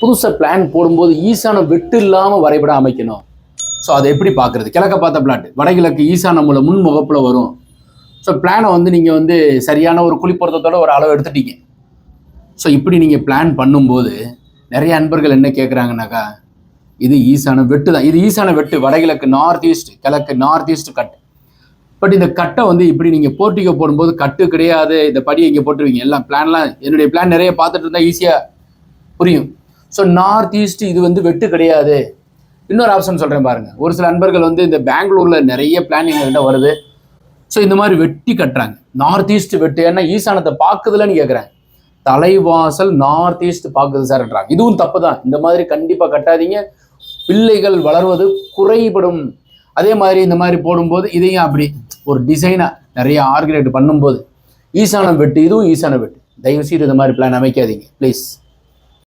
புதுசாக பிளான் போடும்போது ஈசான வெட்டு இல்லாமல் வரைபடம் அமைக்கணும். ஸோ அதை எப்படி பார்க்குறது? கிழக்க பார்த்த பிளாட் வடகிழக்கு ஈசான மூலம் முன் முகப்பில் வரும் ஸோ பிளானை வந்து நீங்கள் வந்து சரியான ஒரு குளிப்பொருத்தத்தோட ஒரு அளவு எடுத்துட்டீங்க. ஸோ இப்படி நீங்கள் பிளான் பண்ணும்போது நிறைய அன்பர்கள் என்ன கேட்குறாங்கனாக்கா இது ஈசான வெட்டு தான். இது ஈசான வெட்டு. வடகிழக்கு நார்த் ஈஸ்ட் கிழக்கு நார்த் ஈஸ்ட் கட் பட் இந்த கட்டை வந்து இப்படி நீங்கள் போர்ட்டிக்கோ போடும்போது கட்டு கிடையாது. இந்த படி இங்கே போட்டுருவீங்க. எல்லாம் பிளான்லாம் என்னுடைய பிளான் நிறைய பார்த்துட்டு இருந்தால் ஈஸியாக புரியும். ஸோ நார்த் ஈஸ்ட் இது வந்து வெட்டு கிடையாது. இன்னொரு ஆப்ஷன் சொல்கிறேன் பாருங்கள் ஒரு சில நண்பர்கள் வந்து இந்த பெங்களூரில் நிறைய பிளான் எங்கள்கிட்ட வருது. ஸோ இந்த மாதிரி வெட்டி கட்டுறாங்க. நார்த் ஈஸ்ட் வெட்டு. ஏன்னா ஈசானத்தை பார்க்குதுலன்னு கேட்குறேன் தலைவாசல் நார்த் ஈஸ்ட் பார்க்குது சார்ன்றாங்க இதுவும் தப்பு தான் இந்த மாதிரி கண்டிப்பாக கட்டாதீங்க. பிள்ளைகள் வளர்வது குறைபடும். அதே மாதிரி இந்த மாதிரி போடும்போது இதையும் அப்படி ஒரு டிசைனாக நிறைய ஆர்கினேட் பண்ணும்போது ஈசானம் வெட்டு இதுவும் ஈசான வெட்டு. தயவு செய்து இந்த மாதிரி பிளான் அமைக்காதீங்க ப்ளீஸ்